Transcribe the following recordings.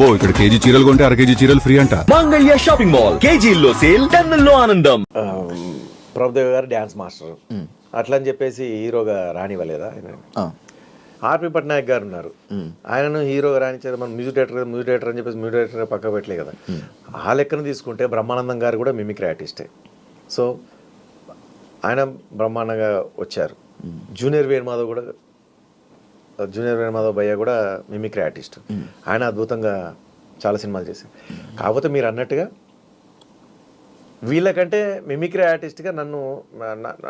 అబ్బో ఇక్కడ కేజీ చీరలు కొంటే అర కేజీ చీరలు ఫ్రీ అంట. మంగళ్య షాపింగ్ మాల్ కేజీల్లో సేల్ టన్నుల్లో ఆనందం. ప్రభుదేవ్ గారు డ్యాన్స్ మాస్టర్. అట్లా అని చెప్పేసి హీరోగా రానివ్వలేదా ఆయన? ఆ, ఆర్పి పట్నాయక్ గారు ఉన్నారు. ఆయనను హీరోగా రాణించారు మన మ్యూజిక్ డైరెక్టర్ మ్యూజిక్ డైరెక్టర్ అని చెప్పేసి మ్యూజిక్ డైరెక్టర్ పక్క పెట్టలే కదా. ఆ లెక్కన తీసుకుంటే బ్రహ్మానందం గారు కూడా మిమిక్రీ ఆర్టిస్టే. సో ఆయన బ్రహ్మాండంగా వచ్చారు. జూనియర్ వేణుమాధవ్ కూడా జూనియర్ వేణుమాధవ్ భయ్య కూడా మిమిక్రీ ఆర్టిస్ట్. ఆయన అద్భుతంగా చాలా సినిమాలు చేశారు. కాకపోతే మీరు అన్నట్టుగా వీళ్ళకంటే మిమిక్రీ ఆర్టిస్ట్గా నన్ను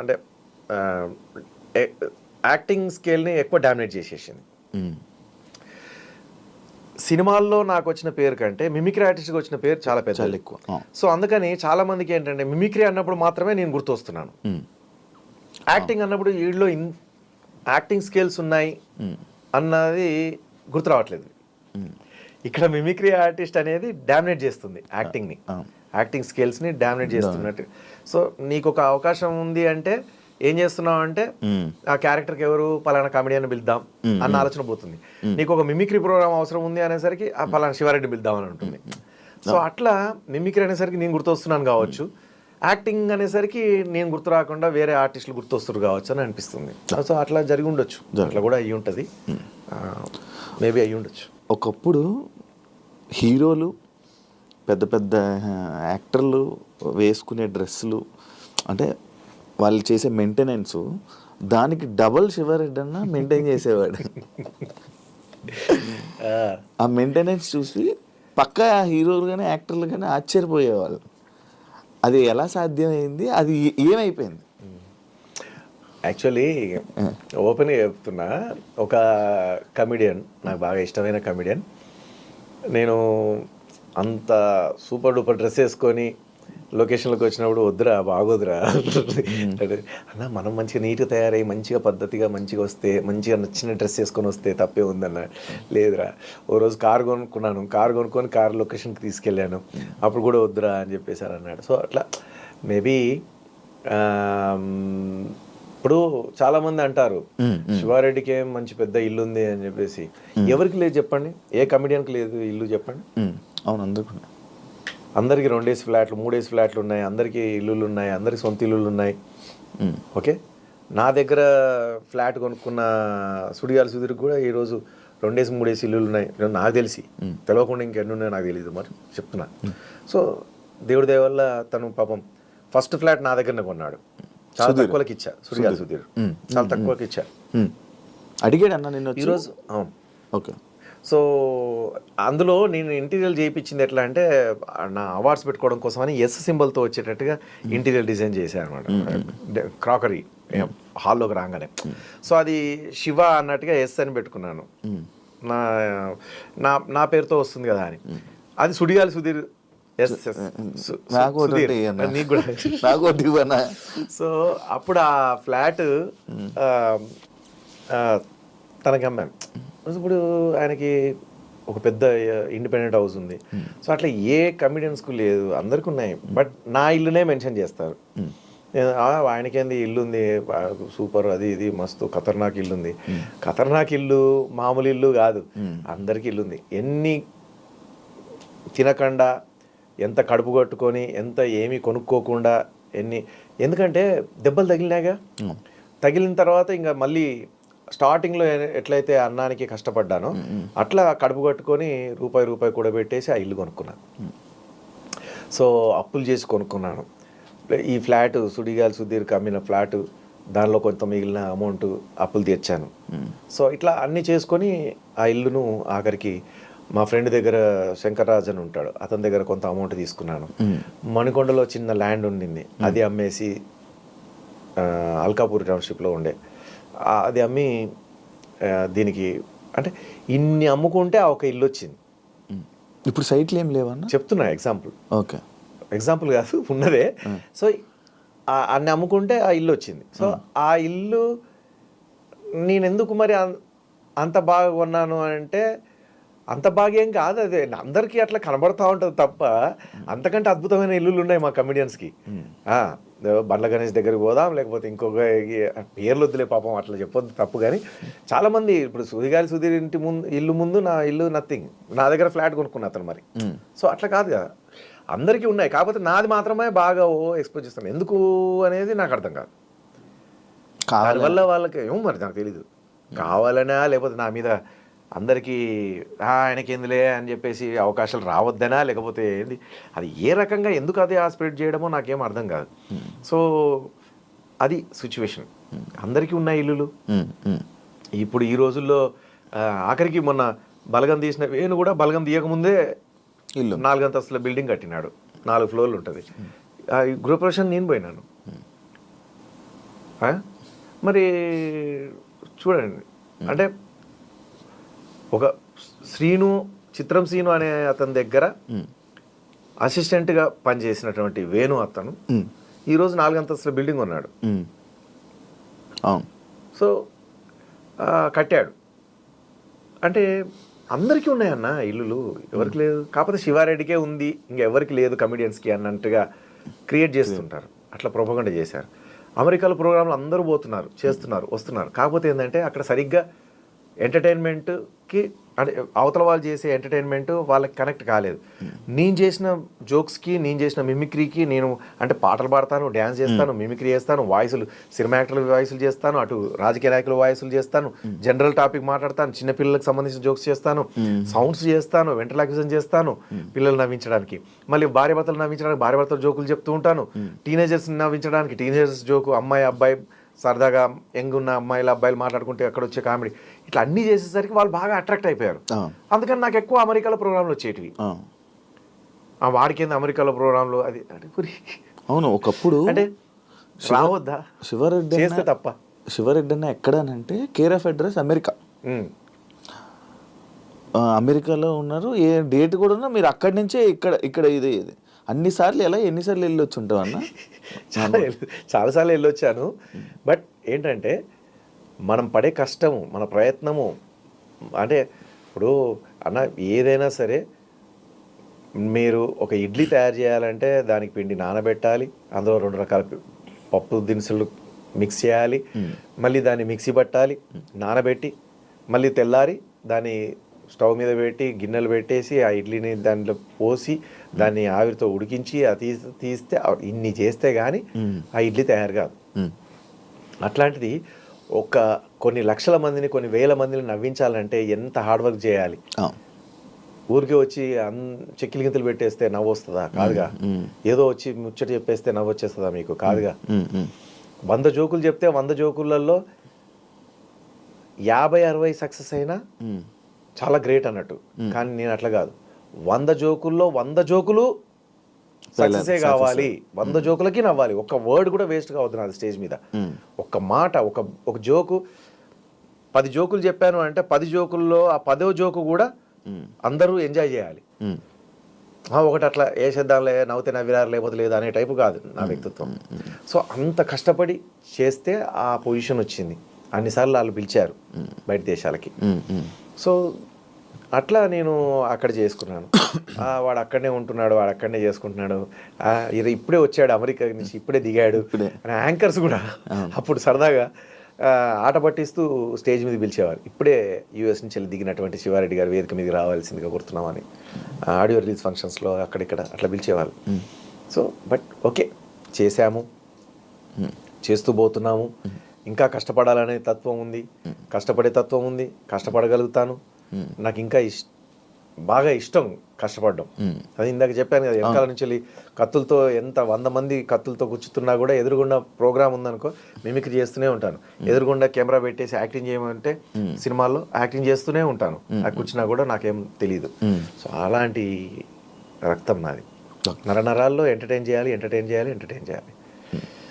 అంటే యాక్టింగ్ స్కేల్ని ఎక్కువ డామినేట్ చేసేసింది. సినిమాల్లో నాకు వచ్చిన పేరు కంటే మిమిక్రీ ఆర్టిస్ట్కి వచ్చిన పేరు చాలా పెద్ద ఎక్కువ. సో అందుకని చాలా మందికి ఏంటంటే మిమిక్రీ అన్నప్పుడు మాత్రమే నేను గుర్తొస్తున్నాను. యాక్టింగ్ అన్నప్పుడు వీళ్ళలో ఇన్ యాక్టింగ్ స్కిల్స్ ఉన్నాయి అన్నది గుర్తు రావట్లేదు. ఇక్కడ మిమిక్రీ ఆర్టిస్ట్ అనేది డామినేట్ చేస్తుంది యాక్టింగ్ని. యాక్టింగ్ స్కిల్స్ని డామినేట్ చేస్తున్నట్టు. సో నీకు ఒక అవకాశం ఉంది అంటే ఏం చేస్తున్నావు అంటే. ఆ క్యారెక్టర్కి ఎవరు? పలానా కామెడియన్ పిలుద్దాం అన్న ఆలోచన పోతుంది. నీకు ఒక మిమిక్రీ ప్రోగ్రామ్ అవసరం ఉంది అనేసరికి ఆ పలానా శివారెడ్డి పిలుద్దాం అని ఉంటుంది సో అట్లా మిమిక్రీ అనేసరికి నేను గుర్తొస్తున్నాను కావచ్చు. యాక్టింగ్ అనేసరికి నేను గుర్తు రాకుండా వేరే ఆర్టిస్టులు గుర్తొస్తారు కావచ్చు అని అనిపిస్తుంది. సో అట్లా జరిగి ఉండొచ్చు. అట్లా కూడా అయ్యి ఉంటుంది. మేబీ అయ్యి ఉండొచ్చు. ఒకప్పుడు హీరోలు పెద్ద పెద్ద యాక్టర్లు వేసుకునే డ్రెస్సులు అంటే వాళ్ళు చేసే మెయింటెనెన్స్ దానికి డబల్ శివరెడ్డి అన్న మెయింటైన్ చేసేవాడు. ఆ. మెయింటెనెన్స్ చూసి పక్క హీరోలు కానీ యాక్టర్లు కానీ ఆశ్చర్యపోయేవాళ్ళు. అది ఎలా సాధ్యమైంది? అది ఏమైపోయింది? యాక్చువల్లీ ఓపెన్గా చెప్తున్నా ఒక కమిడియన్ నాకు బాగా ఇష్టమైన కమిడియన్ నేను అంత సూపర్ డూపర్ డ్రెస్ వేసుకొని లొకేషన్లోకి వచ్చినప్పుడు వద్దురా బాగోదురా. అన్న మనం మంచిగా నీట్గా తయారై మంచిగా పద్ధతిగా మంచిగా వస్తే మంచిగా నచ్చిన డ్రెస్ వేసుకొని వస్తే తప్పే ఉందన్న. లేదురా. ఓ రోజు కారు కొనుక్కున్నాను. కారు కొనుక్కొని కారు లొకేషన్కి తీసుకెళ్ళాను. అప్పుడు కూడా వద్దురా అని చెప్పేసారు అన్నాడు. సో అట్లా మేబీ ఇప్పుడు చాలా మంది అంటారు శివారెడ్డికి ఏం మంచి పెద్ద ఇల్లు ఉంది అని చెప్పేసి. ఎవరికి లేదు చెప్పండి? ఏ కమిడియన్కి లేదు ఇల్లు చెప్పండి? అవును అందరికీ అందరికి రెండేసి ఫ్లాట్లు మూడేసి ఫ్లాట్లు ఉన్నాయి అందరికీ ఇల్లులు ఉన్నాయి అందరికి సొంత ఇల్లులు ఉన్నాయి. ఓకే? నా దగ్గర ఫ్లాట్ కొనుక్కున్న సుడిగాల సుధీర్కి కూడా ఈరోజు రెండేసి మూడేసి ఇల్లులు ఉన్నాయి. నాకు తెలిసి. తెలియకుండా ఇంకెన్ని ఉన్నాయో నాకు తెలియదు మరి. చెప్తున్నా. సో దేవుడి దయ వల్ల తను పాపం ఫస్ట్ ఫ్లాట్ నా దగ్గరనే కొన్నాడు. చాలా తక్కువకి ఇచ్చా. సుడిగాల సుధీర్. ఉమ్, చాలా తక్కువకి ఇచ్చా. అడిగాడు అన్న నిన్ను? ఈరోజు అవును. ఓకే. సో అందులో నేను ఇంటీరియర్ చేయించింది ఎట్లా అంటే నా అవార్డ్స్ పెట్టుకోవడం కోసం అని ఎస్ సింబల్తో వచ్చేటట్టుగా ఇంటీరియర్ డిజైన్ చేశాను అనమాట క్రాకరీ హాల్లోకి రాగానే. సో అది శివ అన్నట్టుగా ఎస్ అని పెట్టుకున్నాను. నా నా నా పేరుతో వస్తుంది కదా అని. అది సుడిగాలి సుధీర్ సు- అప్పుడు ఆ ఫ్లాట్ తనకి అమ్మాను. ఇప్పుడు ఆయనకి ఒక పెద్ద ఇండిపెండెంట్ హౌస్ ఉంది. సో అట్లా ఏ కమిడియన్స్కు లేదు అందరికి ఉన్నాయి. బట్ నా ఇల్లునే మెన్షన్ చేస్తారు. "ఆ, ఆయనకేంది ఇల్లు ఉంది సూపర్ అది ఇది మస్తు ఖతర్నాక్ ఇల్లు ఉంది ఖతర్నాక్ ఇల్లు మామూలు ఇల్లు కాదు. అందరికి ఇల్లు ఉంది ఎన్ని తినకుండా ఎంత కడుపు కట్టుకొని ఎంత ఏమీ కొనుక్కోకుండా ఎన్ని ఎందుకంటే దెబ్బలు తగిలినాగా తగిలిన తర్వాత ఇంకా మళ్ళీ స్టార్టింగ్లో ఎట్లయితే అన్నానికి కష్టపడ్డానో అట్లా కడుపు కట్టుకొని రూపాయి రూపాయి కూడా పెట్టేసి ఆ ఇల్లు కొనుక్కున్నాను సో అప్పులు చేసి కొనుక్కున్నాను. ఈ ఫ్లాట్ సుడిగాలి సుధీర్కి అమ్మిన ఫ్లాట్ దానిలో కొంత మిగిలిన అమౌంట్ అప్పులు తీర్చాను సో ఇట్లా అన్నీ చేసుకొని ఆ ఇల్లును ఆఖరికి మా ఫ్రెండ్ దగ్గర శంకర్రాజ్ అని ఉంటాడు అతని దగ్గర కొంత అమౌంట్ తీసుకున్నాను. మణికొండలో చిన్న ల్యాండ్ ఉండింది. అది అమ్మేసి అల్కాపూర్ టౌన్షిప్లో ఉండే. అది అమ్మి దీనికి అంటే ఇన్ని అమ్ముకుంటే ఆ ఒక ఇల్లు వచ్చింది. ఇప్పుడు సైట్లు ఏం లేవన్నా? చెప్తున్నా ఎగ్జాంపుల్. ఓకే. ఎగ్జాంపుల్ కాదు ఉన్నదే. సో అన్ని అమ్ముకుంటే ఆ ఇల్లు వచ్చింది సో ఆ. ఇల్లు నేను ఎందుకు మరి అంత బాగా కొన్నాను అంటే అంత బాగా ఏం కాదు అదే. అందరికీ అట్లా కనబడతా ఉంటుంది తప్ప అంతకంటే అద్భుతమైన ఇల్లులు ఉన్నాయి మా కమిడియన్స్కి. బండ్ల గణేష్ దగ్గరికి పోదాం లేకపోతే ఇంకొక పేర్లు వద్దులే పాపం అట్లా చెప్పొద్దు తప్పు కానీ చాలా మంది ఇప్పుడు సుధిగారి సుధీర్ ఇంటి ముందు ఇల్లు ముందు నా ఇల్లు నథింగ్ నా దగ్గర ఫ్లాట్ కొనుక్కున్నా అతను మరి. సో అట్లా కాదు కదా. అందరికీ ఉన్నాయి కాకపోతే నాది మాత్రమే బాగా ఓ ఎక్స్పోజ్ చేస్తాను. ఎందుకు అనేది నాకు అర్థం కాదు. దానివల్ల వాళ్ళకి ఏమో మరి నాకు తెలీదు. కావాలనా లేకపోతే నా మీద అందరికీ "ఆ, ఆయనకి ఎందులే? అని చెప్పేసి అవకాశాలు రావద్దనా? లేకపోతే ఏంది? అది ఏ రకంగా ఎందుకు అది ఆ స్ప్రెడ్ చేయడమో నాకేం అర్థం కాదు. సో అది సిచ్యువేషన్. అందరికీ ఉన్నాయి ఇల్లులు. ఇప్పుడు ఈ రోజుల్లో ఆఖరికి మొన్న బలగం తీసిన వేణు కూడా బలగం తీయకముందే ఇల్లు. నాలుగంతస్తుల బిల్డింగ్ కట్టినాడు. నాలుగు ఫ్లోర్లు ఉంటుంది. గృహప్రవేశం నేను పోయినాను? మరి చూడండి. అంటే ఒక శ్రీను చిత్రం శ్రీను అనే అతని దగ్గర అసిస్టెంట్గా పనిచేసినటువంటి వేణు అతను ఈరోజు నాలుగంతస్తుల బిల్డింగ్ ఉన్నాడు. సో కట్టాడు. అంటే అందరికీ ఉన్నాయన్న ఇల్లులు. ఎవరికి లేదు. కాకపోతే శివారెడ్డికే ఉంది. ఇంకెవరికి లేదు కమిడియన్స్కి అన్నట్టుగా క్రియేట్ చేస్తుంటారు. అట్లా ప్రొపగండ చేశారు. అమెరికాలో ప్రోగ్రాంలు అందరూ పోతున్నారు చేస్తున్నారు వస్తున్నారు. కాకపోతే ఏంటంటే అక్కడ సరిగ్గా ఎంటర్టైన్మెంట్కి అంటే అవతల వాళ్ళు చేసే ఎంటర్టైన్మెంట్ వాళ్ళకి కనెక్ట్ కాలేదు. నేను చేసిన జోక్స్కి నేను చేసిన మిమిక్రీకి నేను అంటే పాటలు పాడతాను డ్యాన్స్ చేస్తాను మిమిక్రీ చేస్తాను వాయిస్లు సినిమా యాక్టర్ల వాయిస్లు చేస్తాను అటు రాజకీయ నాయకుల వాయిస్లు చేస్తాను జనరల్ టాపిక్ మాట్లాడతాను చిన్న పిల్లలకు సంబంధించిన జోక్స్ చేస్తాను సౌండ్స్ చేస్తాను వెంటలాక్విజన్ చేస్తాను పిల్లలు నవ్వించడానికి. మళ్ళీ భార్య భర్తలు నవ్వించడానికి భార్య భర్తలు జోకులు చెప్తూ ఉంటాను. టీనేజర్స్ నవ్వించడానికి టీనేజర్స్ జోకు అమ్మాయి అబ్బాయి సరదాగా యంగ్ ఉన్న అమ్మాయిలు అబ్బాయిలు మాట్లాడుకుంటే అక్కడ వచ్చే కామెడీ. ఇట్లా అన్నీ చేసేసరికి వాళ్ళు బాగా అట్రాక్ట్ అయిపోయారు. అందుకని నాకు ఎక్కువ అమెరికాలో ప్రోగ్రాంలు వచ్చేటివి. వాడికేంది అమెరికాలో ప్రోగ్రాంలు? అది అవును ఒకప్పుడు అంటే రావద్దా? శివరెడ్డి చేస్తే తప్ప. శివరెడ్డి అన్న ఎక్కడనంటే కేర్ ఆఫ్ అడ్రస్ అమెరికా. అమెరికాలో ఉన్నారు. ఏ డేట్ కూడా ఉన్నా మీరు అక్కడి నుంచే ఇక్కడ ఇక్కడ ఇది ఇది. అన్నిసార్లు ఎలా ఎన్నిసార్లు వెళ్ళి వచ్చి ఉంటావు అన్న? చాలా చాలాసార్లు వెళ్ళొచ్చాను. బట్ ఏంటంటే మనం పడే కష్టము మన ప్రయత్నము అంటే ఇప్పుడు అన్న ఏదైనా సరే మీరు ఒక ఇడ్లీ తయారు చేయాలంటే దానికి పిండి నానబెట్టాలి. అందులో రెండు రకాల పప్పు దినుసులు మిక్స్ చేయాలి. మళ్ళీ దాన్ని మిక్సీ పట్టాలి. నానబెట్టి మళ్ళీ తెల్లారి దాన్ని స్టవ్ మీద పెట్టి గిన్నెలు పెట్టేసి ఆ ఇడ్లీని దాంట్లో పోసి దాన్ని ఆవిరితో ఉడికించి అది తీసి తీస్తే ఇన్ని చేస్తే కానీ ఆ ఇడ్లీ తయారు కాదు. అట్లాంటిది ఒక కొన్ని లక్షల మందిని కొన్ని వేల మందిని నవ్వించాలంటే ఎంత హార్డ్ వర్క్ చేయాలి. ఊరికే వచ్చి అన్ చెక్కిలి గింతలు పెట్టేస్తే నవ్వు వస్తుందా కాదుగా ఏదో వచ్చి ముచ్చట చెప్పేస్తే నవ్వు వచ్చేస్తుందా మీకు కాదుగా. వంద జోకులు చెప్తే వంద జోకులలో యాభై అరవై సక్సెస్ అయినా. చాలా గ్రేట్ అన్నట్టు. కానీ నేను అట్లా కాదు. వంద జోకుల్లో వంద జోకులు సక్సెసే కావాలి. వంద జోకులకి నవ్వాలి. ఒక్క వర్డ్ కూడా వేస్ట్ కావద్దు నాది స్టేజ్ మీద. ఒక్క మాట ఒక ఒక జోకు పది జోకులు చెప్పాను అంటే పది జోకుల్లో ఆ పదో జోకు కూడా అందరూ ఎంజాయ్ చేయాలి. ఒకటి అట్లా వేసేద్దాంలే నవ్వుతే నవ్విరారు లేకపోతే లేదు అనే టైపు కాదు నా వ్యక్తిత్వం. సో అంత కష్టపడి చేస్తే ఆ పొజిషన్ వచ్చింది. అన్నిసార్లు వాళ్ళు పిలిచారు బయట దేశాలకి. సో అట్లా నేను అక్కడ చేసుకున్నాను. వాడు అక్కడనే ఉంటున్నాడు వాడు అక్కడనే చేసుకుంటున్నాడు. ఇప్పుడే వచ్చాడు అమెరికా నుంచి ఇప్పుడే దిగాడు. యాంకర్స్ కూడా అప్పుడు సరదాగా ఆట పట్టిస్తూ స్టేజ్ మీద పిలిచేవారు. ఇప్పుడే యూఎస్ నుంచి వెళ్ళి దిగినటువంటి శివారెడ్డి గారు వేదిక మీదకి రావాల్సిందిగా గుర్తున్నామని ఆడియో రిలీజ్ ఫంక్షన్స్లో అక్కడిక్కడ అట్లా పిలిచేవారు. సో బట్ ఓకే చేశాము. చేస్తూ పోతున్నాము. ఇంకా కష్టపడాలనే తత్వం ఉంది. కష్టపడే తత్వం ఉంది. కష్టపడగలుగుతాను. నాకు ఇంకా ఇష్ బాగా ఇష్టం కష్టపడడం. అది ఇందాక చెప్పాను కదా వెనకాల నుంచి వెళ్ళి కత్తులతో ఎంత వంద మంది కత్తులతో కూర్చుతున్నా కూడా ఎదురుగుండా ప్రోగ్రామ్ ఉందనుకో మిమిక్రీ చేస్తూనే ఉంటాను. ఎదురుగుండా కెమెరా పెట్టేసి యాక్టింగ్ చేయమంటే సినిమాల్లో యాక్టింగ్ చేస్తూనే ఉంటాను. ఆ కూర్చున్నా కూడా నాకేం తెలియదు సో అలాంటి రక్తం నాది. నరనరాల్లో ఎంటర్టైన్ చేయాలి ఎంటర్టైన్ చేయాలి ఎంటర్టైన్ చేయాలి.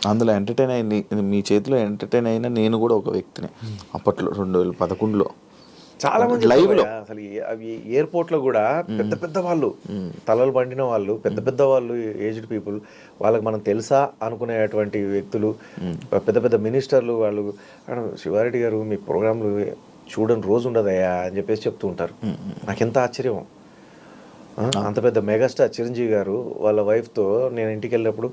అందులో ఎంటర్టైన్ అయింది మీ చేతిలో ఎంటర్టైన్ అయిన నేను కూడా ఒక వ్యక్తిని. అప్పట్లో రెండు వేల పదకొండులో. చాలా మంది లైవ్లో. అసలు అవి ఎయిర్పోర్ట్లో కూడా పెద్ద పెద్ద వాళ్ళు తలలు పండిన వాళ్ళు పెద్ద పెద్ద వాళ్ళు ఏజ్డ్ పీపుల్ వాళ్ళకి మనం తెలుసా అనుకునేటువంటి వ్యక్తులు పెద్ద పెద్ద మినిస్టర్లు వాళ్ళు "అన్న, శివారెడ్డి గారు మీ ప్రోగ్రాంలు చూడని రోజు ఉండదయ్యా అని చెప్పేసి చెప్తూ ఉంటారు. నాకు ఎంత ఆశ్చర్యం. అంత పెద్ద మెగాస్టార్ చిరంజీవి గారు వాళ్ళ వైఫ్తో నేను ఇంటికి వెళ్ళినప్పుడు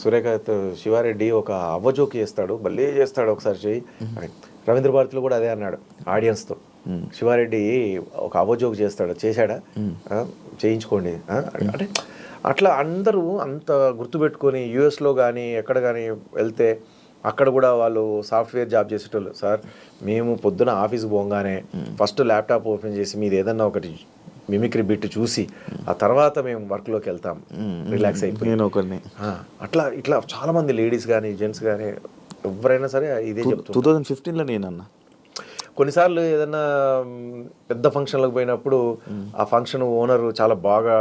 సురేఖతో శివారెడ్డి ఒక అవ్వజోకి చేస్తాడు భలే చేస్తాడు ఒకసారి చెయ్యి అని. రవీంద్ర భారతిలో కూడా అదే అన్నాడు ఆడియన్స్తో. శివారెడ్డి ఒక అవ్వజోక్ చేస్తాడు చేశాడా? చేయించుకోండి. అంటే అట్లా అందరూ అంత గుర్తుపెట్టుకొని యూఎస్లో కానీ ఎక్కడ కానీ వెళ్తే అక్కడ కూడా వాళ్ళు సాఫ్ట్వేర్ జాబ్ చేసేటోళ్ళు. సార్ మేము పొద్దున ఆఫీస్ పోగానే ఫస్ట్ ల్యాప్టాప్ ఓపెన్ చేసి మీరు ఏదన్నా ఒకటి మిమిక్రీ బిట్ చూసి ఆ తర్వాత మేము వర్క్లోకి వెళ్తాం. రిలాక్స్ అయిపోయి. నేను ఒకరిని అట్లా ఇట్లా చాలా మంది లేడీస్ కానీ జెంట్స్ కానీ ఎవరైనా సరే ఇదే టూ థౌజండ్ ఫిఫ్టీన్లో నేనన్నా. కొన్నిసార్లు ఏదన్నా మ్, పెద్ద ఫంక్షన్లకు పోయినప్పుడు ఆ ఫంక్షన్ ఓనర్ చాలా బాగా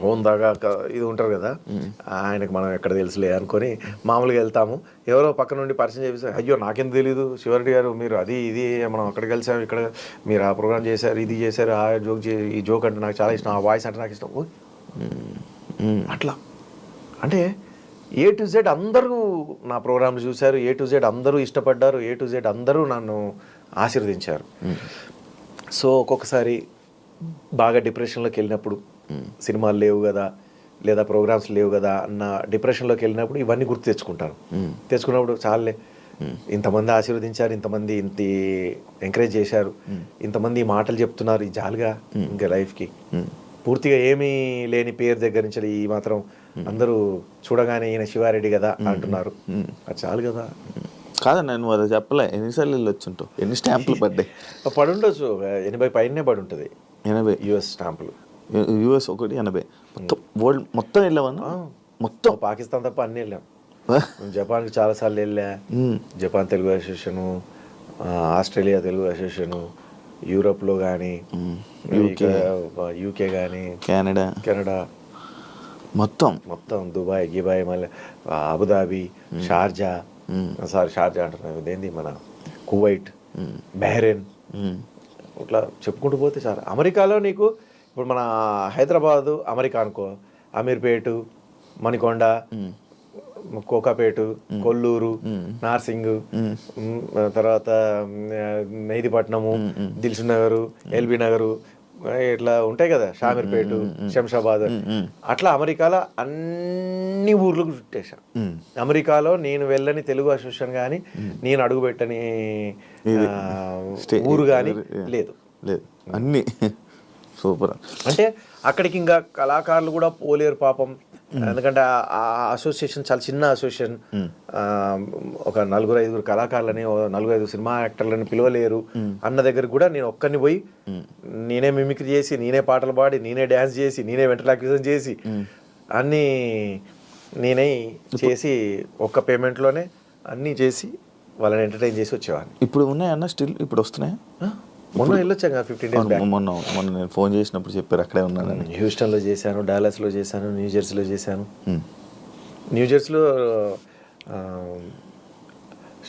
హోందాగా ఇది ఉంటారు కదా ఆయనకు మనం ఎక్కడ తెలుసులే అనుకొని మామూలుగా వెళ్తాము. ఎవరో పక్క నుండి పరిచయం చేపిస్తే అయ్యో నాకేం తెలియదు శివరెడ్డి గారు మీరు అది ఇది మనం అక్కడ కలిసాం ఇక్కడ మీరు ఆ ప్రోగ్రామ్ చేశారు ఇది చేశారు ఆ జోక్ ఈ జోక్ అంటే నాకు చాలా ఇష్టం ఆ వాయిస్ అంటే నాకు ఇష్టం. ఓ, అట్లా. అంటే ఏ టు జెడ్ అందరూ నా ప్రోగ్రాంలు చూశారు ఏ టు జెడ్ అందరూ ఇష్టపడ్డారు ఏ టు జెడ్ అందరూ నన్ను ఆశీర్వదించారు. సో ఒక్కొక్కసారి బాగా డిప్రెషన్లోకి వెళ్ళినప్పుడు సినిమాలు లేవు కదా లేదా ప్రోగ్రామ్స్ లేవు కదా అన్న డిప్రెషన్లోకి వెళ్ళినప్పుడు ఇవన్నీ గుర్తు తెచ్చుకుంటాను తెచ్చుకున్నప్పుడు చాలే. ఇంతమంది ఆశీర్వదించారు ఇంతమంది ఇంత ఎంకరేజ్ చేశారు ఇంతమంది మాటలు చెప్తున్నారు ఈ జాలుగా ఇంకా లైఫ్కి. పూర్తిగా ఏమీ లేని పేరు దగ్గర నుంచి ఈ మాత్రం అందరూ చూడగానే ఈయన శివారెడ్డి కదా అంటున్నారు. అది చాలు కదా. కాదన్న నేను వాళ్ళు చెప్పలే ఎన్నిసార్లు వెళ్ళి వచ్చుంటావు? ఎన్ని స్టాంపులు పడ్డాయి? పడి ఉండొచ్చు ఎనభై పైనే పడి ఉంటుంది ఎనభై. యుఎస్ స్టాంపులు. యుఎస్ ఒకటి ఎనభై. మొత్తం వరల్డ్ మొత్తం వెళ్ళావన్నా మొత్తం. పాకిస్తాన్ తప్ప అన్ని వెళ్ళాం. జపాన్కి చాలాసార్లు వెళ్ళా. Japan Telugu association Australia Telugu association యూరోప్లో కానీ యూకే. యూకే కానీ కెనడా. కెనడా. మొత్తం. మొత్తం దుబాయ్ గిబాయ్ మళ్ళీ అబుదాబి షార్జా. సారీ షార్జా అంటున్నాను ఇదేంది మన కువైట్ బహ్రెయిన్ మ్మ్. ఇట్లా చెప్పుకుంటూ పోతే చాలా. అమెరికాలో నీకు ఇప్పుడు మన హైదరాబాదు అమెరికా అనుకో అమీర్పేటు మణికొండ కోకాపేటు కొల్లూరు నార్సింగ్ తర్వాత మ్, మెహదీపట్నము దిల్సు నగరు ఎల్బీ నగరు ఇట్లా ఉంటాయి కదా షామీర్పేటు శంషాబాద్. అట్లా అమెరికాలో అన్ని ఊర్లకు చుట్టేశా. అమెరికాలో నేను వెళ్ళని తెలుగు అసోసియేషన్ కానీ నేను అడుగుపెట్టని ఊరు కానీ లేదు. లేదు. అన్నీ. సూపర్. అంటే అక్కడికి ఇంకా కళాకారులు కూడా పోలేరు పాపం. ఎందుకంటే ఆ- అసోసియేషన్ చాలా చిన్న అసోసియేషన్ ఒక నలుగురు ఐదుగురు కళాకారులని నలుగురు ఐదు సినిమా యాక్టర్లని పిలవలేరు. అన్న దగ్గర కూడా నేను ఒక్కరిని పోయి నేనే మిమిక్రీ చేసి నేనే పాటలు పాడి నేనే డ్యాన్స్ చేసి నేనే వెంటలాక్విజన్ చేసి అన్నీ నేనే చేసి ఒక్క పేమెంట్లోనే అన్నీ చేసి వాళ్ళని ఎంటర్టైన్ చేసి వచ్చేవాడిని. ఇప్పుడు ఉన్నాయన్న స్టిల్ ఇప్పుడు వస్తున్నాయా? మొన్న వెళ్ళొచ్చాం కదా ఫిఫ్టీన్ డేస్ బ్యాక్ మొన్న మొన్న నేను ఫోన్ చేసినప్పుడు చెప్పారు అక్కడే ఉన్నానని. హ్యూస్టన్లో చేశాను డాలస్లో చేశాను న్యూ జెర్సీలో చేశాను. న్యూ జెర్సీలో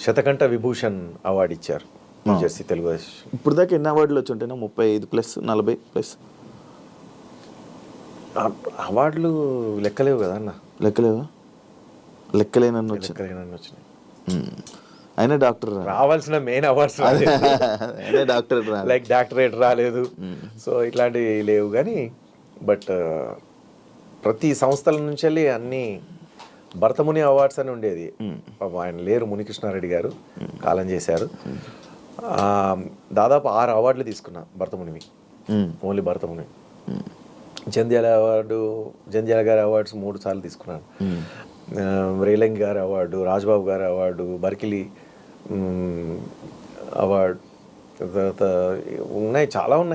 శతకంఠ విభూషణ్ అవార్డు ఇచ్చారు న్యూ జెర్సీ తెలుగు అసోసియేషన్. ఇప్పుడు దాకా ఎన్ని అవార్డులు వచ్చి ఉంటాయినా ముప్పై ఐదు ప్లస్ నలభై ప్లస్ అవార్డులు లెక్కలేవు కదా అన్న. లెక్కలేవా? లెక్కలేనన్ను వచ్చి లెక్కలేనని వచ్చినాయి. అయినా డాక్టర్. రావాల్సిన main awards doctor. Like doctorate రాలేదు. సో ఇట్లాంటివి లేవు కానీ బట్ ప్రతి సంస్థల నుంచి వెళ్ళి అన్ని భరతముని అవార్డ్స్ అని ఉండేది. పాపం ఆయన లేరు మునికృష్ణారెడ్డి గారు కాలం చేశారు. దాదాపు ఆరు అవార్డులు తీసుకున్నా భరతమునివి. ఓన్లీ భరతముని జంధ్యాల అవార్డు జంధ్యాల గారి అవార్డ్స్ మూడు సార్లు తీసుకున్నాను. రేలంగి గారి అవార్డు రాజ్బాబు గారి అవార్డు బర్కిలి అవార్డ్ తర్వాత ఉన్నాయి చాలా ఉన్నాయి.